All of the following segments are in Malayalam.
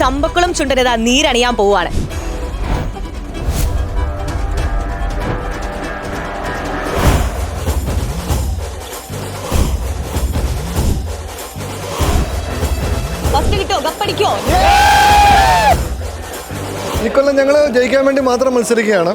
ചമ്പക്കുളം ചുണ്ടനത നീരണിയാൻ കപ്പടിക്കോ ഇക്കൊല്ലം ഞങ്ങൾ ജയിക്കാൻ വേണ്ടി മാത്രം മത്സരിക്കുകയാണ്.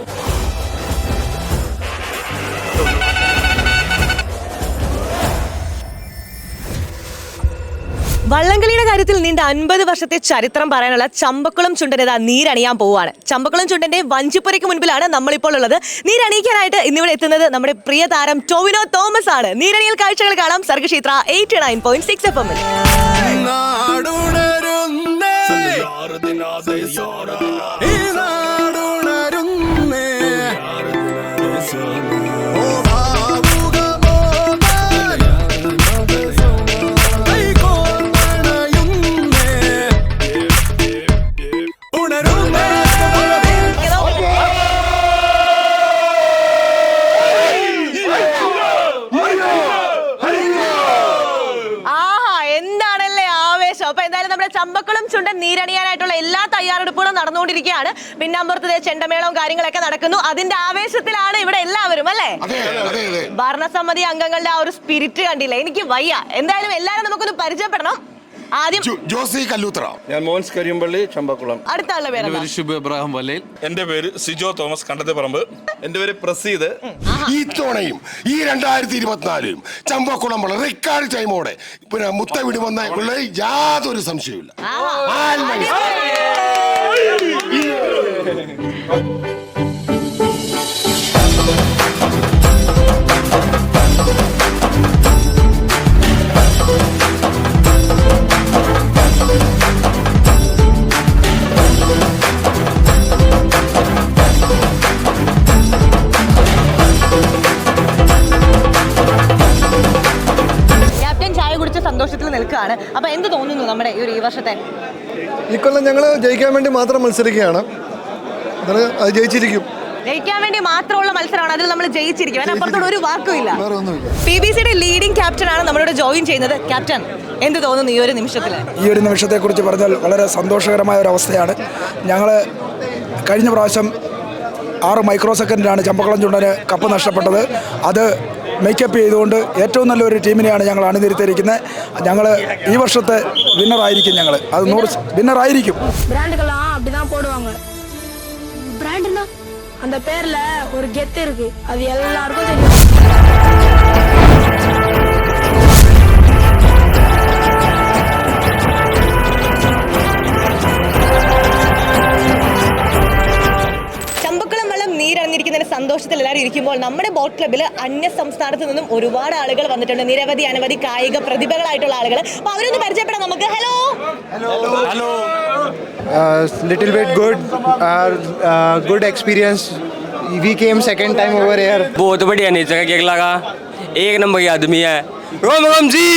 വള്ളംകളിയുടെ കാര്യത്തിൽ നീണ്ട അൻപത് വർഷത്തെ ചരിത്രം പറയാനുള്ള ചമ്പക്കുളം ചുണ്ടനത നീരണിയാൻ പോവുകയാണ്. ചമ്പക്കുളം ചുണ്ടന്റെ വഞ്ചിപ്പുരയ്ക്ക് മുൻപിലാണ് നമ്മളിപ്പോൾ ഉള്ളത്. നീരണിയിക്കാനായിട്ട് ഇന്നിവിടെ എത്തുന്നത് നമ്മുടെ പ്രിയ താരം ടോവിനോ തോമസ് ആണ്. നീരണിയൽ കാഴ്ചകൾ കാണാം. Sargakshetra eighty nine point six F എമ്മിൽ നാടുണരുന്നേ. നാടുണരുന്നേ നമ്മുടെ ചമ്പക്കളും ചുണ്ടൻ നീരണിയാനായിട്ടുള്ള എല്ലാ തയ്യാറെടുപ്പുകളും നടന്നുകൊണ്ടിരിക്കുകയാണ്. പിന്നെ അമ്പുറത്ത് ചെണ്ടമേളവും കാര്യങ്ങളൊക്കെ നടക്കുന്നു. അതിന്റെ ആവേശത്തിലാണ് ഇവിടെ എല്ലാവരും അല്ലേ? ഭരണസമിതി അംഗങ്ങളുടെ ആ ഒരു സ്പിരിറ്റ് കണ്ടില്ല? എനിക്ക് വയ്യ. എന്തായാലും എല്ലാരും നമുക്കൊന്ന് പരിചയപ്പെടണം. ആദ്യം ജോസി കല്ലൂത്ര. ഞാൻ മോൻസ് കരിയമ്പള്ളി ചമ്പക്കുളം. അടുത്ത ആളുടെ പേര് പേര് ഷിബു ഇബ്രാഹിം വല്ലയിൽ എന്റെ പേര് സിജോ തോമസ് കണ്ടത്തിപ്പറമ്പ്. എന്റെ പേര് പ്രസീദ്. ഈ തവണയും ഈ രണ്ടായിരത്തി ഇരുപത്തിനാലിലും ചമ്പക്കുളം വളരെ റെക്കാർഡ് ടൈമോടെ പിന്നെ മുത്ത വിടുമെന്ന ഉള്ളതിൽ യാതൊരു സംശയവുമില്ല. ആത്മവിശ്വാസം. കുടിച്ച നിൽക്കുകയാണ്. അപ്പോൾ എന്ത് തോന്നുന്നു നമ്മുടെ ഈ ഒരു ഈ വർഷത്തെ? ഇക്കൊല്ലം ഞങ്ങൾ ജയിക്കാൻ വേണ്ടി മാത്രം മത്സരിക്കുകയാണ്. അത് അത് ജയിച്ചിരിക്കും. ജയിക്കാൻ വേണ്ടി മാത്രമുള്ള മത്സരമാണ്. അതിൽ നമ്മൾ ജയിച്ചിരിക്കും. അതിനപ്പുറത്തോട് ഒരു വാക്കും ഇല്ല. വേറെ ഒന്നുമില്ല പി ബി സിയുടെ ലീഡിംഗ് ക്യാപ്റ്റൻ ആണ് നമ്മളോട് ജോയിൻ ചെയ്യുന്നത്. ക്യാപ്റ്റൻ എന്ത് തോന്നുന്നു ഈ ഒരു നിമിഷത്തിൽ ഈ ഒരു നിമിഷത്തെ കുറിച്ച് പറഞ്ഞാൽ വളരെ സന്തോഷകരമായ ഒരു അവസ്ഥയാണ്. ഞങ്ങൾ കഴിഞ്ഞ പ്രാവശ്യം ആറ് മൈക്രോ സെക്കൻഡിലാണ് ചമ്പക്കുളം ചുണ്ടന് കപ്പ് നഷ്ടപ്പെട്ടത്. അത് മേക്കപ്പ് ചെയ്തുകൊണ്ട് ഏറ്റവും നല്ലൊരു ടീമിനെയാണ് ഞങ്ങൾ അണിനിരത്തിയിരിക്കുന്നത് ഞങ്ങൾ ഈ വർഷത്തെ വിന്നറായിരിക്കും ഞങ്ങൾ അത് നൂറ് വിന്നറായിരിക്കും பிராண்டுக்கெல்லாம் அப்படிதான் போடுவாங்க பிராண்டுனா அந்த பேர்ல ஒரு கெத்து இருக்கு அது எல்லாருக்கும் தெரியும் ചമ്പക്കുളം വെള്ളം നീരണിഞ്ഞിരിക്കുന്നതിന്റെ സന്തോഷത്തിൽ എല്ലാവരും ഇരിക്കുമ്പോൾ നമ്മുടെ ബോട്ട് ക്ലബ്ബിൽ അന്യ സംസ്ഥാനത്ത് നിന്നും ഒരുപാട് ആളുകൾ വന്നിട്ടുണ്ട് നിരവധി അനവധി കായിക പ്രതിഭകളായിട്ടുള്ള ആളുകൾ അപ്പൊ അവരൊന്ന് പരിചയപ്പെടാം നമുക്ക് hello uh, little bit good uh, uh, good experience we came second time over here बहुत बढ़िया नेचर का केक लगा एक नंबर की आदमी है रोम रोम जी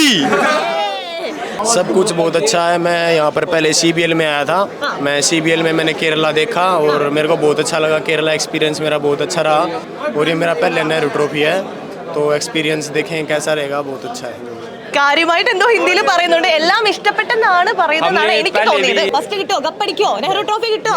सब कुछ बहुत अच्छा है। मैं यहाँ पर पहले सीबीएल में आया था। मैं सीबीएल में मैंने केरला देखा और मेरे को बहुत अच्छा लगा। केरला एक्सपीरियंस मेरा बहुत अच्छा रहा और ये मेरा पहले नेहरू ट्रॉफी है। तो एक्सपीरियंस देखें कैसा रहेगा, बहुत अच्छा है। കാര്യമായിട്ട് എന്തോ ഹിന്ദിയിൽ പറയുന്നുണ്ട്. എല്ലാം ഇഷ്ടപ്പെട്ടെന്നാണ് പറയുന്നതാണ് നമ്മൾ എനിക്ക് തോന്നിയത്. ഫസ്റ്റ് കിട്ടോ? കപ്പടിക്കോ? നെഹ്റു ട്രോഫി കിട്ടോ?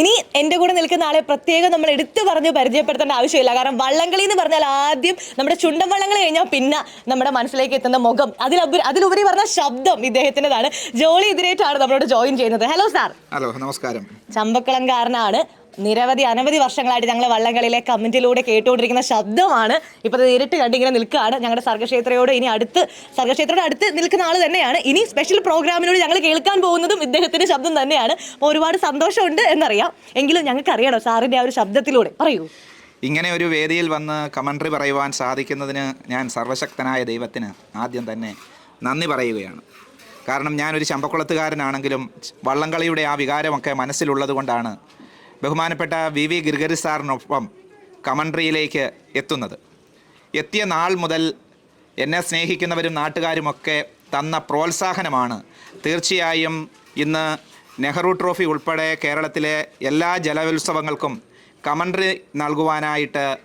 ഇനി എന്റെ കൂടെ നിൽക്കുന്ന ആളെ പ്രത്യേകം നമ്മൾ എടുത്തു പറഞ്ഞ് പരിചയപ്പെടുത്തേണ്ട ആവശ്യമില്ല. കാരണം വള്ളംകളി എന്ന് പറഞ്ഞാൽ ആദ്യം നമ്മുടെ ചുണ്ടൻ വള്ളംകളി കഴിഞ്ഞാൽ പിന്നെ നമ്മുടെ മനസ്സിലേക്ക് എത്തുന്ന മുഖം. അതിലുപരി അതിലുപരി പറഞ്ഞ ശബ്ദം ഇദ്ദേഹത്തിന്റെതാണ്. ജോളി എതിരേറ്റാണ് നമ്മളോട് ജോയിൻ ചെയ്യുന്നത്. ഹലോ സാർ ഹലോ നമസ്കാരം. ചമ്പക്കുളംകാരനാണ് നിരവധി അനവധി വർഷങ്ങളായിട്ട് ഞങ്ങൾ വള്ളംകളിയിലെ കമന്റിലൂടെ കേട്ടുകൊണ്ടിരിക്കുന്ന ശബ്ദമാണ്. ഇപ്പോൾ നേരിട്ട് കണ്ടിങ്ങനെ നിൽക്കുകയാണ്. ഞങ്ങളുടെ സർഗക്ഷേത്രയോട് ഇനി അടുത്ത് സർഗക്ഷേത്രയുടെ അടുത്ത് നിൽക്കുന്ന ആൾ തന്നെയാണ്. ഇനി സ്പെഷ്യൽ പ്രോഗ്രാമിനോട് ഞങ്ങൾ കേൾക്കാൻ പോകുന്നതും ഇദ്ദേഹത്തിന്റെ ശബ്ദം തന്നെയാണ്. അപ്പോൾ ഒരുപാട് സന്തോഷമുണ്ട് എന്നറിയാം. എങ്കിലും ഞങ്ങൾക്ക് അറിയണോ സാറിന്റെ ആ ഒരു ശബ്ദത്തിലൂടെ. പറയൂ. ഇങ്ങനെ ഒരു വേദിയിൽ വന്ന് കമൻട്രി പറയുവാൻ സാധിക്കുന്നതിന് ഞാൻ സർവശക്തനായ ദൈവത്തിന് ആദ്യം തന്നെ നന്ദി പറയുകയാണ്. കാരണം ഞാനൊരു ചമ്പക്കുളത്തുകാരനാണെങ്കിലും വള്ളംകളിയുടെ ആ വികാരമൊക്കെ മനസ്സിലുള്ളത് കൊണ്ടാണ് ബഹുമാനപ്പെട്ട വി വി ഗിർഗരി സാറിനൊപ്പം കമൻട്രിയിലേക്ക് എത്തുന്നത്. എത്തിയ നാൾ മുതൽ എന്നെ സ്നേഹിക്കുന്നവരും നാട്ടുകാരുമൊക്കെ തന്ന പ്രോത്സാഹനമാണ്. തീർച്ചയായും ഇന്ന് നെഹ്റു ട്രോഫി ഉൾപ്പെടെ കേരളത്തിലെ എല്ലാ ജലോത്സവങ്ങൾക്കും കമൻട്രി നൽകുവാനായിട്ട്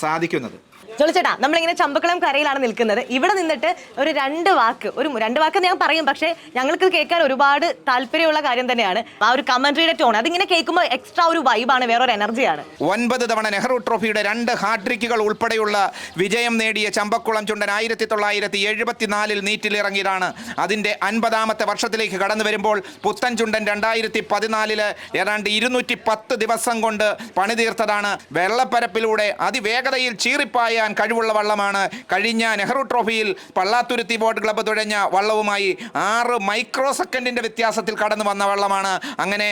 സാധിക്കുന്നത്. ജോളിച്ചേട്ടാ നമ്മളിങ്ങനെ ചമ്പക്കുളം കരയിലാണ് നിൽക്കുന്നത്. ഇവിടെ നിന്നിട്ട് ഒരു രണ്ട് വാക്ക് ഒരു രണ്ട് വാക്ക് ഞാൻ പറയും പക്ഷേ ഞങ്ങൾക്ക് കേൾക്കാൻ ഒരുപാട് താല്പര്യമുള്ള കാര്യം തന്നെയാണ്. ആ ഒരു കമന്ററിയുടെ ടോൺ അതിങ്ങനെ കേൾക്കുമ്പോൾ എക്സ്ട്രാ ഒരു വൈബാണ് വേറൊരു എനർജിയാണ് ഒൻപത് തവണ നെഹ്റു ട്രോഫിയുടെ രണ്ട് ഹാട്രിക്കുകൾ ഉൾപ്പെടെയുള്ള വിജയം നേടിയ ചമ്പക്കുളം ചുണ്ടൻ ആയിരത്തി തൊള്ളായിരത്തി എഴുപത്തിനാലിൽ നീറ്റിലിറങ്ങിയതാണ് അതിന്റെ അൻപതാമത്തെ വർഷത്തിലേക്ക് കടന്നു വരുമ്പോൾ പുത്തൻ ചുണ്ടൻ രണ്ടായിരത്തി പതിനാലിൽ ഏതാണ്ട് ഇരുന്നൂറ്റി പത്ത് ദിവസം കൊണ്ട് പണിതീർത്തതാണ്. വെള്ളപ്പരപ്പിലൂടെ അതിവേഗതയിൽ ചീറിപ്പായാൻ കഴിവുള്ള വള്ളമാണ്. കഴിഞ്ഞ നെഹ്റു ട്രോഫിയിൽ പള്ളാത്തുരുത്തി ബോട്ട് ക്ലബ്ബ് തുഴഞ്ഞ വള്ളവുമായി ആറ് മൈക്രോ സെക്കൻഡിന്റെ വ്യത്യാസത്തിൽ കടന്നു വന്ന വള്ളമാണ്. അങ്ങനെ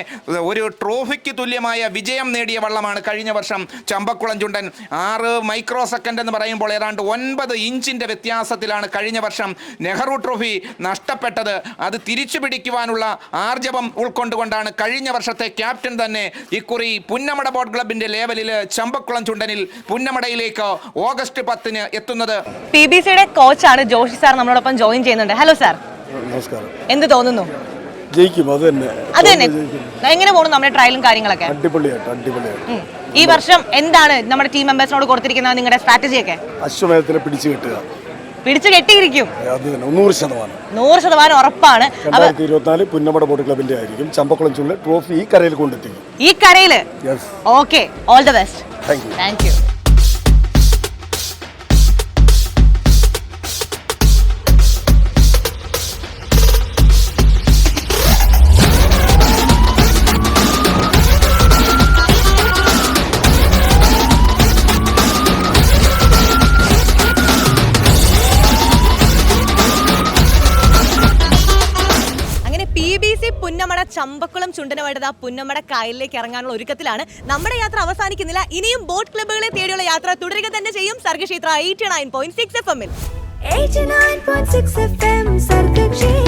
ഒരു ട്രോഫിക്ക് തുല്യമായ വിജയം നേടിയ വള്ളമാണ് കഴിഞ്ഞ വർഷം ചമ്പക്കുളം ചുണ്ടൻ. ആറ് മൈക്രോ സെക്കൻഡ് എന്ന് പറയുമ്പോൾ ഏതാണ്ട് ഒൻപത് ഇഞ്ചിന്റെ വ്യത്യാസത്തിലാണ് കഴിഞ്ഞ വർഷം നെഹ്റു ട്രോഫി നഷ്ടപ്പെട്ടത്. അത് തിരിച്ചു പിടിക്കുവാനുള്ള ആർജവം ഉൾക്കൊണ്ടുകൊണ്ടാണ് കഴിഞ്ഞ വർഷത്തെ ക്യാപ്റ്റൻ തന്നെ ഇക്കുറി പുന്നമട ബോട്ട് ക്ലബിന്റെ ലേവലിൽ ചമ്പക്കുളം ചുണ്ടനിൽ പുന്നമടയിലേക്ക് ഓഗസ്റ്റ് പത്തിന് എത്തുന്നത്? പി ബി സിയുടെ കോച്ചാണ് ജോഷി സാർ നമ്മളോടൊപ്പം ജോയിൻ ചെയ്യുന്നുണ്ട്. Hello sir. നമസ്കാരം. എന്ത് തോന്നുന്നു? ജയിക്കും. അത് തന്നെ. അത് തന്നെ. എങ്ങനെ പോകുന്നു നമ്മുടെ ട്രയലും കാര്യങ്ങളൊക്കെ. അടിപൊളിയായിട്ട് അടിപൊളിയായിട്ട്. ഈ വർഷം എന്താണ് നമ്മുടെ ടീം മെമ്പേഴ്സിനോട് കൊടുത്തിരിക്കുന്ന നിങ്ങളുടെ സ്ട്രാറ്റജിയൊക്കെ അശ്വമേധത്തിനെ പിടിച്ചു കെട്ടുക. പിടിച്ചു കെട്ടിയിരിക്കും. തന്നെ. നൂറ് ശതമാനം. നൂറ് ശതമാനം ഉറപ്പാണ്. രണ്ടായിരത്തി ഇരുപത്തിനാല് പുന്നമട ബോട്ട് ക്ലബിന്റെ ആയിരിക്കും ചമ്പക്കുളം ചുള്ള ട്രോഫി ഈ കരയിൽ കൊണ്ടെത്തിക്കും. ഈ കരയിൽ yes okay all the best thank you ആ പുന്നമട കായലിലേക്ക് ഇറങ്ങാനുള്ള ഒരുക്കത്തിലാണ്. നമ്മുടെ യാത്ര അവസാനിക്കുന്നില്ല. ഇനിയും ബോട്ട് ക്ലബ്ബുകളെ തേടിയുള്ള യാത്ര തുടരുക തന്നെ ചെയ്യും. Sargakshetra eighty nine point six F എമ്മിൽ 89.6 FM സർഗക്ഷേത്ര